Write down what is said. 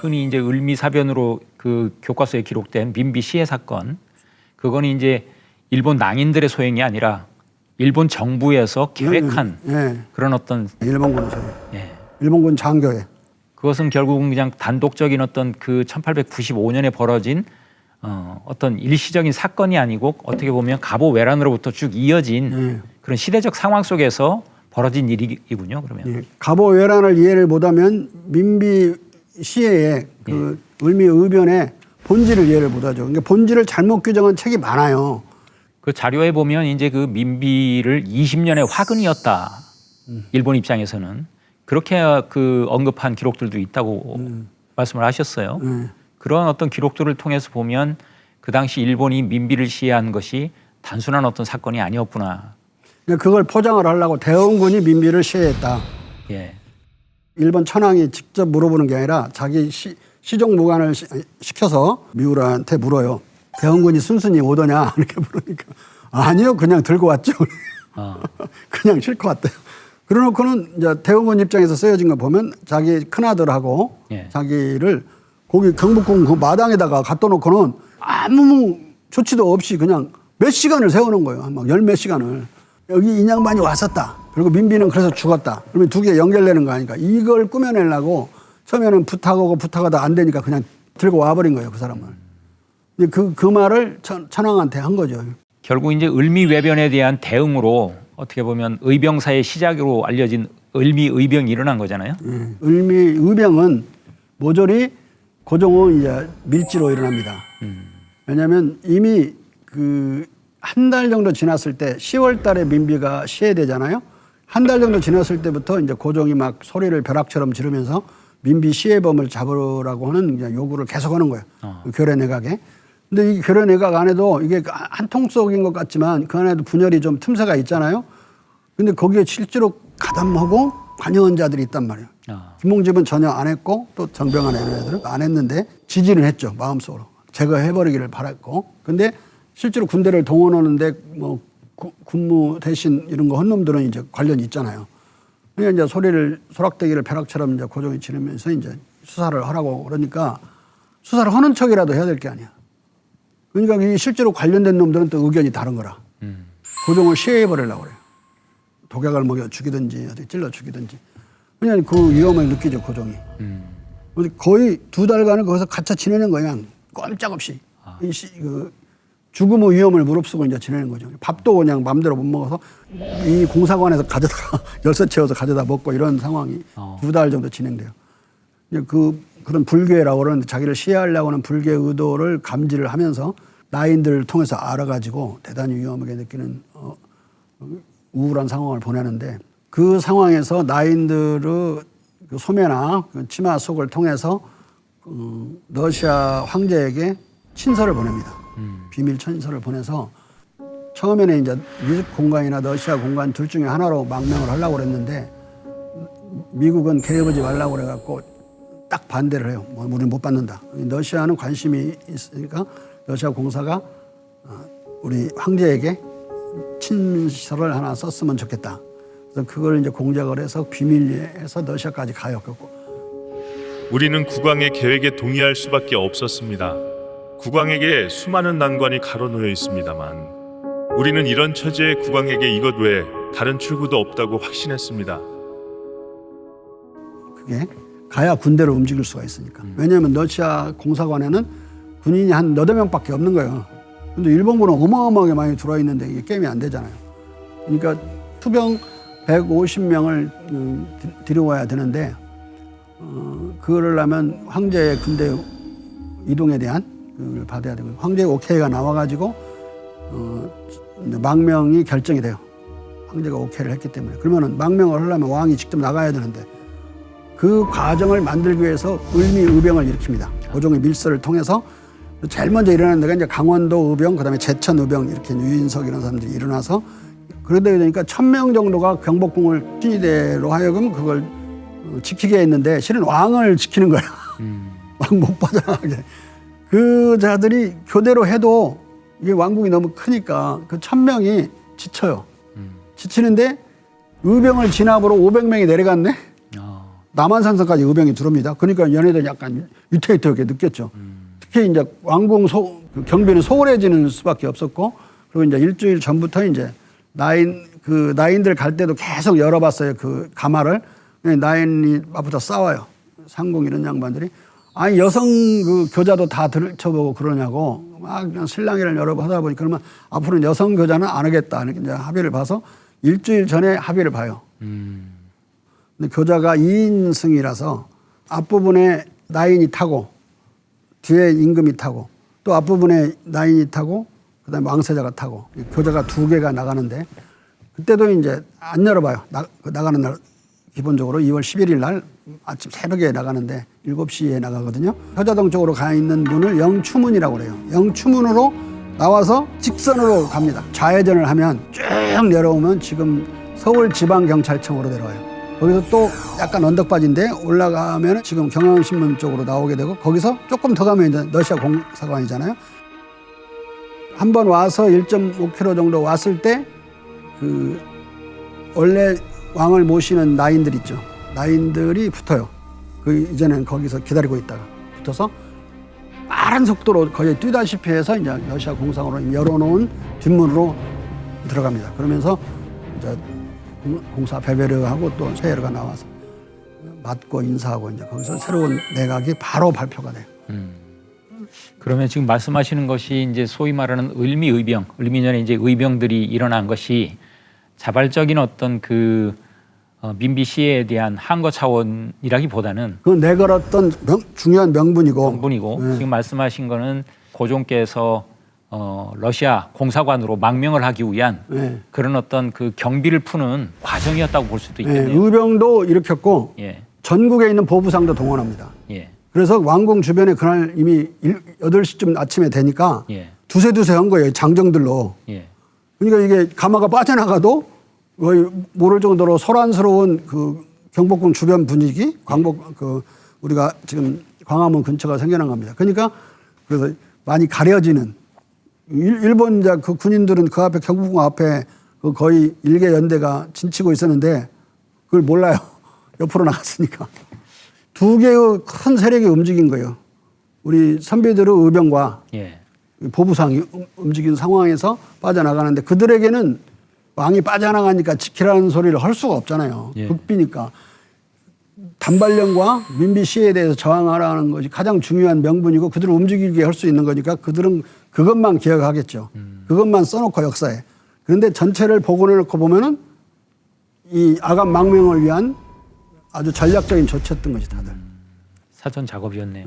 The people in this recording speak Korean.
흔히 이제 을미사변으로 그 교과서에 기록된 민비 시해 사건 그거는 이제 일본 낭인들의 소행이 아니라 일본 정부에서 계획한 예, 그런 어떤 일본군에서 예. 일본군 장교에 그것은 결국은 그냥 단독적인 어떤 그 1895년에 벌어진 어, 어떤 일시적인 사건이 아니고 어떻게 보면 갑오 외란으로부터 쭉 이어진 예. 그런 시대적 상황 속에서 벌어진 일이군요. 그러면 예, 갑오 외란을 이해를 못하면 민비 시해의 그 을미 의변의 본질을 이해를 못하죠. 그러니까 본질을 잘못 규정한 책이 많아요. 그 자료에 보면 이제 그 민비를 20년의 화근이었다. 일본 입장에서는 그렇게 그 언급한 기록들도 있다고 말씀을 하셨어요. 예. 그런 어떤 기록들을 통해서 보면 그 당시 일본이 민비를 시해한 것이 단순한 어떤 사건이 아니었구나. 그러니까 그걸 포장을 하려고 대원군이 민비를 시해했다. 예. 일본 천황이 직접 물어보는 게 아니라 자기 시, 시종 무관을 시, 시켜서 미우라한테 물어요. 대원군이 순순히 오더냐 이렇게 물으니까 아니요 그냥 들고 왔죠. 어. 그냥 싣고 왔대요. 그래놓고는 이제 대원군 입장에서 쓰여진 거 보면 자기 큰아들하고 예. 자기를 거기 경복궁 그 마당에다가 갖다 놓고는 아무 조치도 없이 그냥 몇 시간을 세우는 거예요. 막 열 몇 시간을. 여기 인양반이 왔었다. 그리고 민비는 그래서 죽었다. 그러면 두 개 연결되는 거 아니까 이걸 꾸며내려고 처음에는 부탁하고 부탁하다 안 되니까 그냥 들고 와버린 거예요. 그 사람을. 근데 그, 그 말을 천, 천황한테 한 거죠. 결국 이제 을미 외변에 대한 대응으로 어떻게 보면 의병사의 시작으로 알려진 을미 의병이 일어난 거잖아요. 예. 을미 의병은 모조리 고종후 이제 밀지로 일어납니다. 왜냐하면 이미 그 한 달 정도 지났을 때 10월 달에 민비가 시해되잖아요. 한 달 정도 지났을 때부터 이제 고종이 막 소리를 벼락처럼 지르면서 민비 시해범을 잡으라고 하는 요구를 계속하는 거예요. 어. 그 교례 내각에. 근데 이 교례 내각 안에도 이게 한 통속인 것 같지만 그 안에도 분열이 좀 틈새가 있잖아요. 근데 거기에 실제로 가담하고 관여한 자들이 있단 말이에요. 아. 김홍집은 전혀 안 했고 또 이런 애들은 안 했는데 지지는 했죠 마음속으로 제거해버리기를 바랐고 근데 실제로 군대를 동원하는데 뭐 구- 군무 대신 이런 거한 놈들은 이제 관련이 있잖아요. 그러니까 이제 소리를 소락대기를 벼락처럼 이제 고종이 지르면서 이제 수사를 하라고 그러니까 수사를 하는 척이라도 해야 될 게 아니야. 그러니까 이 실제로 관련된 놈들은 또 의견이 다른 거라. 음. 고종을 시해버리려고 그래요. 독약을 먹여 죽이든지 어디 찔러 죽이든지. 그냥 그 위험을 느끼죠 고종이. 음. 거의 두 달간을 거기서 갇혀 지내는 거야. 그냥 꼼짝없이. 이 시, 그 죽음의 위험을 무릅쓰고 이제 지내는 거죠. 밥도 그냥 맘대로 못 먹어서 이 공사관에서 가져다가 열쇠 채워서 가져다 먹고 이런 상황이 어. 두달 정도 진행돼요. 이제 그 그런 불교라고 그러는데 자기를 시해하려고 하는 불교 의도를 감지를 하면서 나인들을 통해서 알아가지고 대단히 위험하게 느끼는 어, 우울한 상황을 보내는데 그 상황에서 나인들의 그 소매나 그 치마 속을 통해서 어, 러시아 황제에게 친서를 보냅니다. 비밀 친서를 보내서 처음에는 이제 미국 공간이나 러시아 공간 둘 중에 하나로 망명을 하려고 그랬는데 미국은 개입하지 말라고 그래갖고 딱 반대를 해요. 뭐 우리는 못 받는다. 러시아는 관심이 있으니까 러시아 공사가 어, 우리 황제에게 친서를 하나 썼으면 좋겠다. 그래서 그걸 이제 공작을 해서 비밀리에서 러시아까지 가요. 우리는 국왕의 계획에 동의할 수밖에 없었습니다. 국왕에게 수많은 난관이 가로놓여 있습니다만 우리는 이런 처지에 국왕에게 이것 외에 다른 출구도 없다고 확신했습니다. 그게 가야 군대를 움직일 수가 있으니까. 왜냐하면 러시아 공사관에는 군인이 한 너댓 명밖에 없는 거예요. 근데 일본군은 어마어마하게 많이 들어와 있는데 이게 게임이 안 되잖아요. 그러니까 투병 150명을 음, 들여와야 되는데 어, 그거를 하면 황제의 군대 이동에 대한 받아야 되고 황제의 오케이가 나와가지고 어, 망명이 결정이 돼요. 황제가 오케이를 했기 때문에 그러면은 망명을 하려면 왕이 직접 나가야 되는데 그 과정을 만들기 위해서 을미 의병을 일으킵니다. 고종의 밀서를 통해서 제일 먼저 일어나는 데가 이제 강원도 의병, 그다음에 제천 의병 이렇게 유인석 이런 사람들이 일어나서 그러다 보니까 천 명 정도가 경복궁을 신의대로 하여금 그걸 어, 지키게 했는데 실은 왕을 지키는 거야. 왕못 받아가게. 그 자들이 교대로 해도 이게 왕국이 너무 크니까 그 천 명이 지쳐요. 지치는데 의병을 진압으로 500명이 내려갔네. 어. 남한산성까지 의병이 들어옵니다. 그러니까 연애들 약간 유태유태하게 느꼈죠. 특히 이제 왕궁 소, 그 경비는 소홀해지는 수밖에 없었고 그리고 이제 일주일 전부터 이제 나인 그 나인들 갈 때도 계속 열어봤어요. 그 가마를 근데 나인이 앞부터 싸워요. 상공 이런 양반들이 아니 여성 그 교자도 다 들쳐보고 그러냐고 막 그냥 신랑이를 여러 번 하다 보니 그러면 앞으로는 여성 교자는 안 하겠다 이렇게 이제 합의를 봐서 일주일 전에 합의를 봐요. 근데 교자가 2인승이라서 앞부분에 나인이 타고 뒤에 임금이 타고 또 앞부분에 나인이 타고 그다음에 왕세자가 타고 이 교자가 두 개가 나가는데 그때도 이제 안 열어봐요. 나, 그 나가는 날 기본적으로 2월 11일 날 아침 새벽에 나가는데 7시에 나가거든요. 효자동 쪽으로 가 있는 문을 영추문이라고 그래요. 영추문으로 나와서 직선으로 갑니다. 좌회전을 하면 쭉 내려오면 지금 서울지방경찰청으로 내려와요. 거기서 또 약간 언덕바지인데 올라가면 지금 경향신문 쪽으로 나오게 되고 거기서 조금 더 가면 이제 러시아 공사관이잖아요. 한 번 와서 1.5km 정도 왔을 때 그 원래 왕을 모시는 나인들 있죠. 나인들이 붙어요. 그 이전엔 거기서 기다리고 있다가 붙어서 빠른 속도로 거의 뛰다시피 해서 이제 러시아 공상으로 열어놓은 뒷문으로 들어갑니다. 그러면서 이제 공- 공사 베베르하고 또 셰르가 나와서 맞고 인사하고 이제 거기서 새로운 내각이 바로 발표가 돼요. 그러면 지금 말씀하시는 것이 이제 소위 말하는 을미 의병, 을미년에 이제 의병들이 일어난 것이 자발적인 어떤 그 어, 민비 시해에 대한 항거 차원이라기보다는 그건 내걸었던 명- 중요한 명분이고 명분이고 지금 말씀하신 거는 고종께서 어, 러시아 공사관으로 망명을 하기 위한 네. 그런 어떤 그 경비를 푸는 과정이었다고 볼 수도 예, 있겠네요. 의병도 일으켰고 예, 전국에 있는 보부상도 동원합니다. 예, 그래서 왕궁 주변에 그날 이미 일- 8시쯤 아침에 되니까 예, 두세 두세 한 거예요. 장정들로. 예, 그러니까 이게 가마가 빠져나가도 거의 모를 정도로 소란스러운 그 경복궁 주변 분위기, 광복 그 우리가 지금 광화문 근처가 생겨난 겁니다. 그러니까 그래서 많이 가려지는 일- 일본 이제 그 군인들은 그 앞에 경복궁 앞에 그 거의 일개 연대가 진치고 있었는데 그걸 몰라요. 옆으로 나갔으니까 두 개의 큰 세력이 움직인 거예요. 우리 선비들의 의병과 예, 보부상이 음- 움직이는 상황에서 빠져나가는데 그들에게는 왕이 빠져나가니까 지키라는 소리를 할 수가 없잖아요. 예. 극비니까. 단발령과 민비 시에 대해서 저항하라는 것이 가장 중요한 명분이고 그들을 움직이게 할 수 있는 거니까 그들은 그것만 기억하겠죠. 그것만 써놓고 역사에. 그런데 전체를 복원해 놓고 보면은 이 아간 망명을 위한 아주 전략적인 조치였던 거지 다들. 사전 작업이었네요.